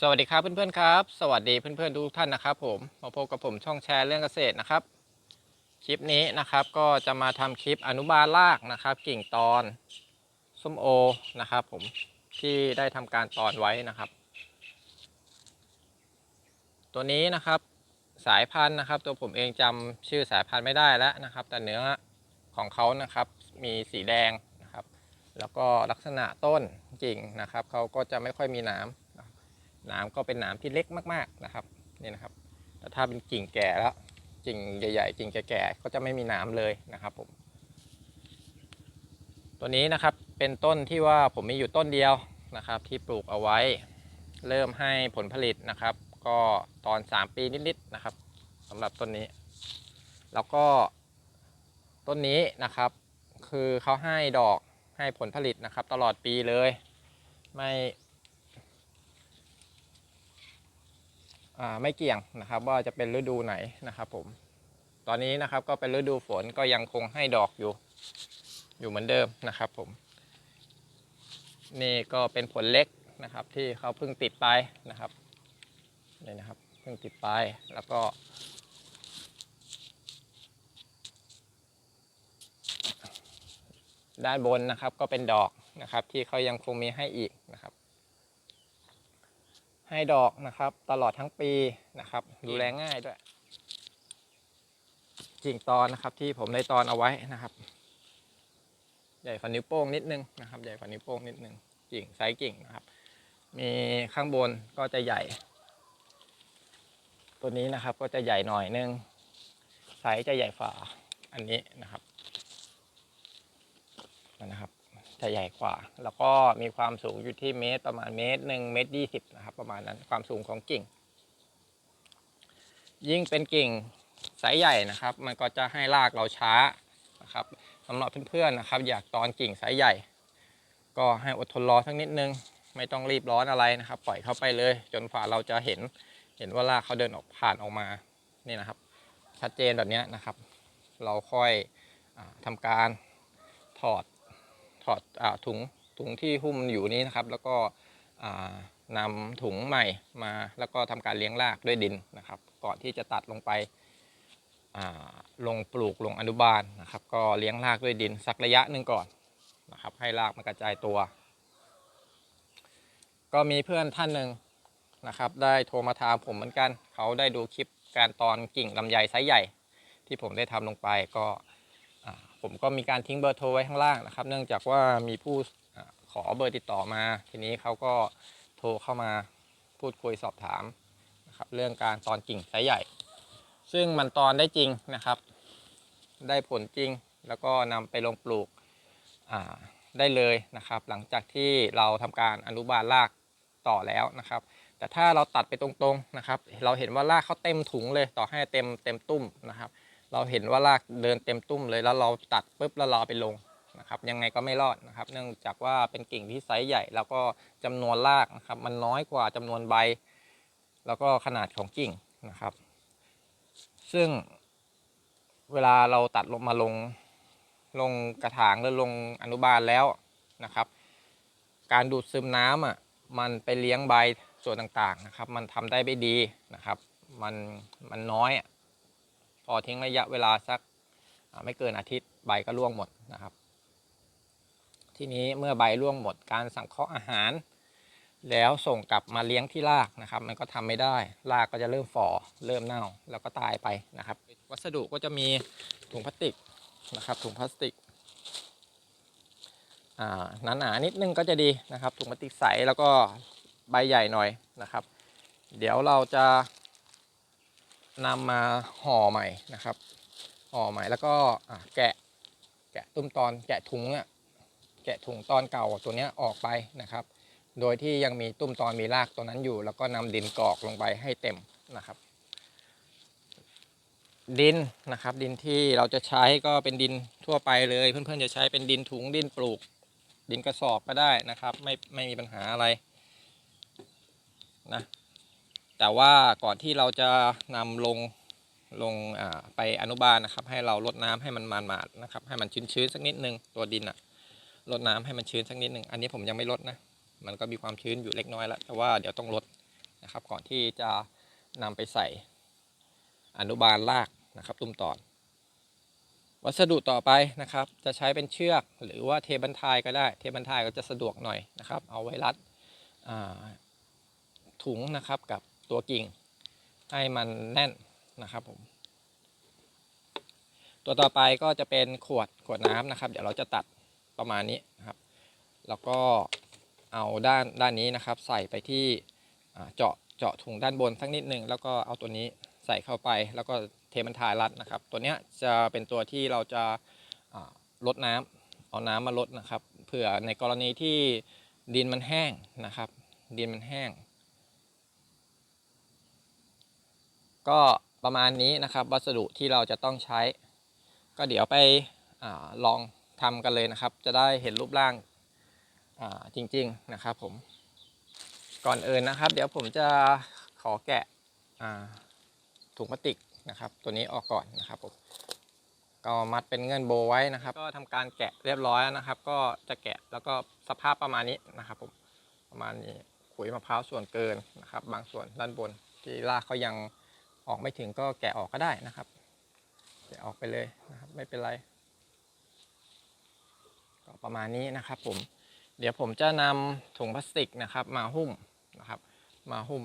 สวัสดีครับเพื่อนๆครับ สวัสดีเพื่อนๆทุกท่านนะครับผมมาพบกับผมช่องแชร์เรื่องเกษตรนะครับ คลิปนี้นะครับก็จะมาทำคลิปอนุบาลรากนะครับ กิ่งตอนส้มโอนะครับ ผมที่ได้ทำการตอนไว้นะครับ ตัวนี้นะครับสายพันธุ์นะครับ ตัวผมเองจำชื่อสายพันธุ์ไม่ได้แล้วนะครับ แต่เนื้อของเขานะครับมีสีแดงนะครับ แล้วก็ลักษณะต้นกิ่งนะครับเขาก็จะไม่ค่อยมีน้ำนะครับ หน้ำก็เป็นหน้ำที่เล็กมากๆนะครับนี่นะครับแต่ถ้าเป็นกิ่งแก่แล้วกิ่งใหญ่ๆกิ่งแก่ๆก็จะไม่มีหน้ำเลยนะครับผมตัวนี้นะครับเป็นต้นที่ว่าผมมีอยู่ต้นเดียวนะครับ ที่ปลูกเอาไว้ เริ่มให้ผลผลิตนะครับ ก็ตอน 3 ปีนิดๆนะครับสำหรับต้นนี้ แล้วก็ต้นนี้นะครับ คือเขาให้ดอกให้ผลผลิตนะครับ ตลอดปีเลย ไม่อ่า ไม่เกี่ยงนะครับ ว่าจะเป็นฤดูไหนนะครับผม ตอนนี้นะครับก็เป็นฤดูฝนก็ยังคงให้ดอกอยู่ อยู่เหมือนเดิมนะครับผม นี่ก็เป็นผลเล็กนะครับ ที่เขาเพิ่งติดไปนะครับนี่นะครับเพิ่งติดไปแล้วก็ด้านบนนะครับก็เป็นดอกนะครับ ที่เขายังคงมีให้อีก ให้ดอกนะครับ ตลอดทั้งปีนะครับ ดูแลง่ายด้วยกิ่งตอนนะครับที่ผมได้ตอนเอาไว้นะครับ ใหญ่ฝันนิ้วโป้งนิดนึงนะครับ ใหญ่ฝันนิ้วโป้งนิดนึงกิ่งไซส์กิ่งนะครับ มีข้างบนก็จะใหญ่ ตัวนี้นะครับก็จะใหญ่หน่อยนึงไซส์จะใหญ่ฝ่าอันนี้นะครับนะครับ จะใหญ่กว่า แล้วก็มีความสูงอยู่ที่เมตรประมาณเมตรหนึ่งเมตรยี่สิบนะครับ ประมาณนั้นความสูงของกิ่ง ยิ่งเป็นกิ่งสายใหญ่นะครับ มันก็จะให้รากเราช้านะครับสำหรับเพื่อนๆนะครับ อยากตอนกิ่งสายใหญ่ ก็ให้อดทนรอสักนิดนึง ไม่ต้องรีบร้อนอะไรนะครับ ปล่อยเข้าไปเลย จนฝ่าเราจะเห็นเห็นว่ารากเขาเดินออกผ่านออกมานี่นะครับ ชัดเจนแบบนี้นะครับ เราค่อยอาทำการถอด ถอดอถุงถุงที่หุ้มอยู่นี้นะครับ แล้วก็อ่านำถุงใหม่มาแล้วก็ทำการเลี้ยงรากด้วยดินนะครับ ก่อนที่จะตัดลงไปลงปลูกลงอนุบาลนะครับ ก็เลี้ยงรากด้วยดินสักระยะหนึ่งก่อนนะครับ ให้รากมันกระจายตัว ก็มีเพื่อนท่านหนึ่งนะครับ ได้โทรมาถามผมเหมือนกัน เขาได้ดูคลิปการตอนกิ่งลำไยไซส์ใหญ่ ที่ผมได้ทำลงไปก็ ผมก็มีการทิ้งเบอร์โทรไว้ข้างล่างนะครับ เนื่องจากว่ามีผู้ขอเบอร์ติดต่อมา ทีนี้เขาก็โทรเข้ามาพูดคุยสอบถามนะครับเรื่องการตอนกิ่งไซส์ใหญ่ ซึ่งมันตอนได้จริงนะครับ ได้ผลจริงแล้วก็นำไปลงปลูกได้เลยนะครับ หลังจากที่เราทำการอนุบาลรากต่อแล้วนะครับ แต่ถ้าเราตัดไปตรงๆนะครับ เราเห็นว่ารากเขาเต็มถุงเลยต่อให้เต็มเต็มตุ้มนะครับ เราเห็นว่ารากเดินเต็มตุ้มเลยแล้วเราตัดปุ๊บแล้วเราเอไปลงนะครับยังไงก็ไม่รอดนะครับ เนื่องจากว่าเป็นกิ่งที่ไซส์ใหญ่ แล้วก็จำนวนรากนะครับมันน้อยกว่าจำนวนใบ แล้วก็ขนาดของกิ่งนะครับ ซึ่งเวลาเราตัดลงมาลงลงกระถางหรือลงอนุบาลแล้วนะครับ การดูดซึมน้ำอะมันไปเลี้ยงใบส่วนต่างๆนะครับ มันทำได้ไม่ดีนะครับ มันมันน้อยอะ พอทิ้งระยะเวลาสักไม่เกินอาทิตย์ใบก็ร่วงหมดนะครับ ทีนี้เมื่อใบร่วงหมดการสังเคราะห์อาหาร แล้วส่งกลับมาเลี้ยงที่รากนะครับ มันก็ทำไม่ได้รากก็จะเริ่มฝ่อเริ่มเน่าแล้วก็ตายไปนะครับ วัสดุก็จะมีถุงพลาสติกนะครับถุงพลาสติกอ่าหนานิดนึงก็จะดีนะครับถุงพลาสติกใสแล้วก็ใบใหญ่หน่อยนะครับ เดี๋ยวเราจะ นำมาห่อใหม่นะครับห่อใหม่แล้วก็แกะแกะตุ้มตอนแกะถุงอะแกะถุงตอนเก่าตัวเนี้ยออกไปนะครับ โดยที่ยังมีตุ้มตอนมีรากตัวนั้นอยู่ แล้วก็นำดินกรอกลงไปให้เต็มนะครับ ดินนะครับ ดินที่เราจะใช้ก็เป็นดินทั่วไปเลย เพื่อนๆจะใช้เป็นดินถุงดินปลูก ดินกระสอบก็ได้นะครับ ไม่ไม่มีปัญหาอะไรนะ แต่ว่าก่อนที่เราจะนำลงลงไปอนุบาลนะครับ ให้เราลดน้ำให้มันมันมาดนะครับ ให้มันชื้นๆสักนิดนึงตัวดินอะลดน้ำให้มันชื้นสักนิดนึงอันนี้ผมยังไม่ลดนะมันก็มีความชื้นอยู่เล็กน้อยแล้วแต่ว่าเดี๋ยวต้องลดนะครับ ก่อนที่จะนำไปใส่อนุบาลรากนะครับ ตุ้มตอนวัสดุต่อไปนะครับ จะใช้เป็นเชือกหรือว่าเทบันทายก็ได้ เทบันทายก็จะสะดวกหน่อยนะครับ เอาไว้รัดถุงนะครับกับ ตัวกิ่ง ให้มันแน่นนะครับผม ตัวต่อไปก็จะเป็นขวดขวดน้ำนะครับ เดี๋ยวเราจะตัดประมาณนี้นะครับ แล้วก็เอาด้านด้านนี้นะครับ ใส่ไปที่เจาะเจาะถุงด้านบนสักนิดหนึ่งแล้วก็เอาตัวนี้ใส่เข้าไป แล้วก็เทมันทายรัดนะครับ ตัวเนี้ยจะเป็นตัวที่เราจะลดน้ำเอาน้ำมาลดนะครับ เผื่อในกรณีที่ดินมันแห้งนะครับ ดินมันแห้ง ก็ประมาณนี้นะครับ วัสดุที่เราจะต้องใช้ ก็เดี๋ยวไปอลองทำกันเลยนะครับ จะได้เห็นรูปร่างาจริงๆนะครับผมก่อนอื่นนะครับ เดี๋ยวผมจะขอแกะถุงพลาสติกนะครับ ตัวนี้ออกก่อนนะครับผมก็มัดเป็นเงื่อนโบไว้นะครับ ก็ทำการแกะเรียบร้อยนะครับ ก็จะแกะแล้วก็สภาพประมาณนี้นะครับผมประมาณนี้ขุยมะพร้าวส่วนเกินนะครับ บางส่วนด้านบนที่รากเขายัง ออกไม่ถึงก็แกะออกก็ได้นะครับ แกะออกไปเลยนะครับ ไม่เป็นไร ก็ประมาณนี้นะครับผม เดี๋ยวผมจะนำถุงพลาสติกนะครับ มาหุ้มนะครับ มาหุ้ม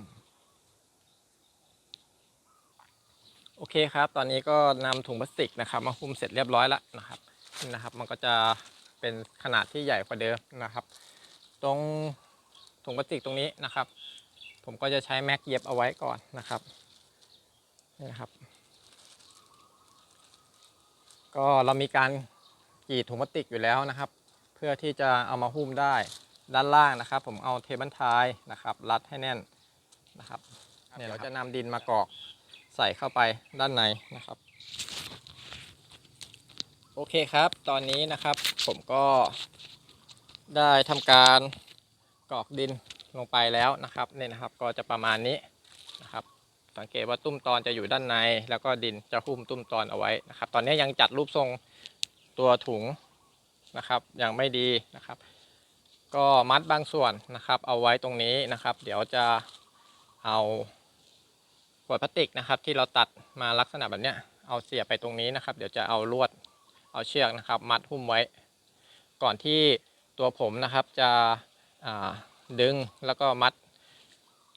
โอเคครับ ตอนนี้ก็นำถุงพลาสติกนะครับ มาหุ้มเสร็จเรียบร้อยแล้วนะครับนี่นะครับ มันก็จะเป็นขนาดที่ใหญ่กว่าเดิมนะครับ ตรงถุงพลาสติกตรงนี้นะครับ ผมก็จะใช้แม็กเย็บเอาไว้ก่อนนะครับ นี่นะครับ ก็เรามีการกรีดถุงพลาสติกอยู่แล้วนะครับ เพื่อที่จะเอามาหุ้มได้ด้านล่างนะครับ ผมเอาเทบันทายนะครับ รัดให้แน่นนะครับเนี่ยเราจะนำดินมากรอกใส่เข้าไปด้านในนะครับ โอเคครับ ตอนนี้นะครับผมก็ได้ทำการกรอกดินลงไปแล้วนะครับเนี่ยนะครับ ก็จะประมาณนี้นะครับ สังเกตว่าตุ้มตอนจะอยู่ด้านใน แล้วก็ดินจะหุ้มตุ้มตอนเอาไว้นะครับ ตอนนี้ยังจัดรูปทรงตัวถุงนะครับยังไม่ดีนะครับ ก็มัดบางส่วนนะครับ เอาไว้ตรงนี้นะครับ เดี๋ยวจะเอาขวดพลาสติกนะครับ ที่เราตัดมาลักษณะแบบเนี้ยเอาเสียบไปตรงนี้นะครับ เดี๋ยวจะเอาลวดเอาเชือกนะครับ มัดหุ้มไว้ ก่อนที่ตัวผมนะครับจะดึงแล้วก็มัด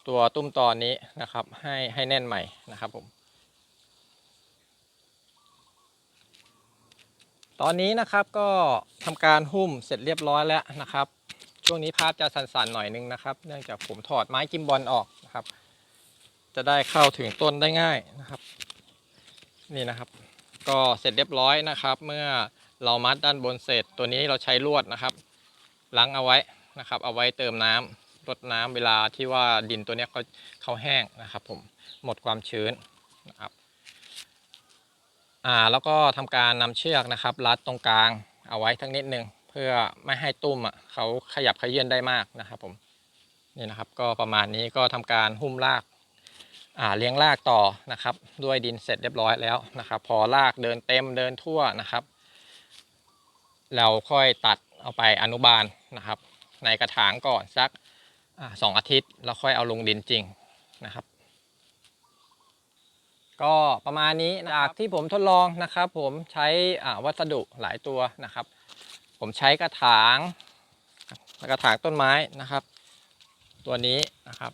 ตัวตุ้มตอนนี้นะครับ ให้ให้แน่นใหม่นะครับผม ตอนนี้นะครับก็ทำการหุ้มเสร็จเรียบร้อยแล้วนะครับ ช่วงนี้ภาพจะสั่นๆหน่อยนึงนะครับ เนื่องจากผมถอดไม้กิมบอลออกนะครับ จะได้เข้าถึงต้นได้ง่ายนะครับ นี่นะครับ ก็เสร็จเรียบร้อยนะครับ เมื่อเรามัดด้านบนเสร็จตัวนี้เราใช้ลวดนะครับล้างเอาไว้นะครับ เอาไว้เติมน้ำ รดน้ำเวลาที่ว่าดินตัวเนี้ยเขาเขาแห้งนะครับผมหมดความชื้นนะครับอ่าแล้วก็ทำการนำเชือกนะครับรัดตรงกลางเอาไว้ทั้งนิดนึงเพื่อไม่ให้ตุ้มอะเขาขยับขยื่นได้มากนะครับผมนี่นะครับก็ประมาณนี้ก็ทำการหุ้มรากอ่าเลี้ยงรากต่อนะครับ ด้วยดินเสร็จเรียบร้อยแล้วนะครับ พอรากเดินเต็มเดินทั่วนะครับ เราค่อยตัดเอาไปอนุบาลนะครับ ในกระถางก่อนสัก สองอาทิตย์แล้วค่อยเอาลงดินจริงนะครับ ก็ประมาณนี้จากที่ผมทดลองนะครับ ผมใช้วัสดุหลายตัวนะครับ ผมใช้กระถางกระถางต้นไม้นะครับ ตัวนี้นะครับ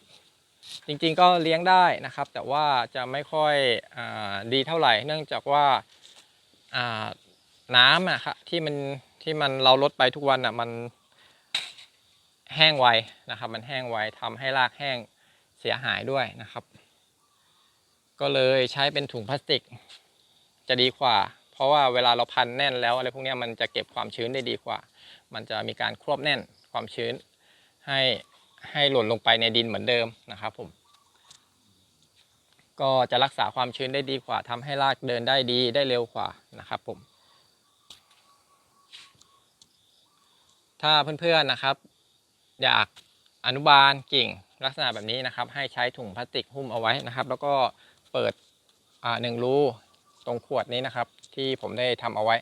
จริงๆก็เลี้ยงได้นะครับ แต่ว่าจะไม่ค่อยอดีเท่าไหร่ เนื่องจากว่าน้ำอะครับที่มันที่มันเราลดไปทุกวันอะมัน แห้งไวนะครับ มันแห้งไวทำให้รากแห้งเสียหายด้วยนะครับ ก็เลยใช้เป็นถุงพลาสติก จะดีกว่า เพราะว่าเวลาเราพันแน่นแล้วอะไรพวกนี้มันจะเก็บความชื้นได้ดีกว่า มันจะมีการควบแน่นความชื้น ให้ให้หล่นลงไปในดินเหมือนเดิมนะครับผมก็จะรักษาความชื้นได้ดีกว่าทำให้รากเดินได้ดีได้เร็วกว่านะครับผม ถ้าเพื่อนๆนะครับ อยากอนุบาลกิ่งลักษณะแบบนี้นะครับ ให้ใช้ถุงพลาสติกหุ้มเอาไว้นะครับ แล้วก็เปิดหนึ่งรูตรงขวดนี้นะครับ ที่ผมได้ทำเอาไว้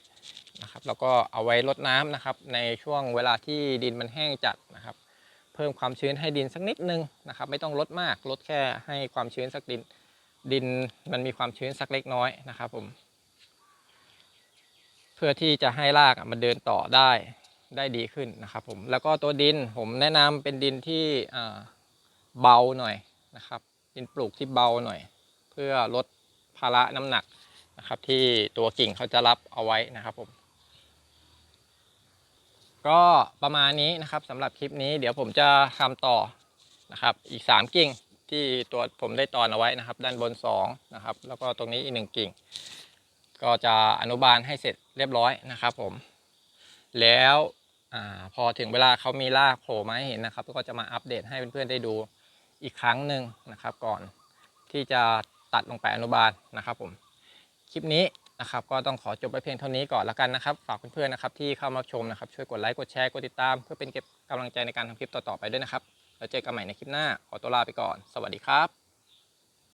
นะครับ แล้วก็เอาไว้รดน้ำนะครับ ในช่วงเวลาที่ดินมันแห้งจัดนะครับ เพิ่มความชื้นให้ดินสักนิดนึงนะครับ ไม่ต้องลดมากลดแค่ให้ความชื้นสักดินดินมันมีความชื้นสักเล็กน้อยนะครับผม เพื่อที่จะให้รากมันเดินต่อได้ ได้ดีขึ้นนะครับผมแล้วก็ตัวดินผมแนะนำเป็นดินที่เบาหน่อยนะครับดินปลูกที่เบาหน่อย เพื่อลดภาระน้ำหนักนะครับที่ตัวกิ่งเขาจะรับเอาไว้นะครับผมก็ประมาณนี้นะครับสำหรับคลิปนี้เดี๋ยวผมจะทำต่อนะครับอีก 3 กิ่งที่ตัวผมได้ตอนเอาไว้นะครับ ด้านบน2นะครับแล้วก็ตรงนี้อีกหนึ่งกิ่ง ก็จะอนุบาลให้เสร็จเรียบร้อยนะครับผม แล้ว พอถึงเวลาเขามีรากโผล่มาให้เห็นนะครับ ก็จะมาอัปเดตให้เพื่อนๆได้ดูอีกครั้งหนึ่งนะครับ ก่อนที่จะตัดลงไปอนุบาลนะครับผมคลิปนี้นะครับก็ต้องขอจบไปเพียงเท่านี้ก่อนแล้วกันนะครับ ฝากเพื่อนๆนะครับที่เข้ามาชมนะครับช่วยกดไลค์กดแชร์กดติดตาม เพื่อเป็นเก็บกำลังใจในการทำคลิปต่อๆไปด้วยนะครับแล้วเจอกันใหม่ในคลิปหน้าขอตัวลาไปก่อน สวัสดีครับ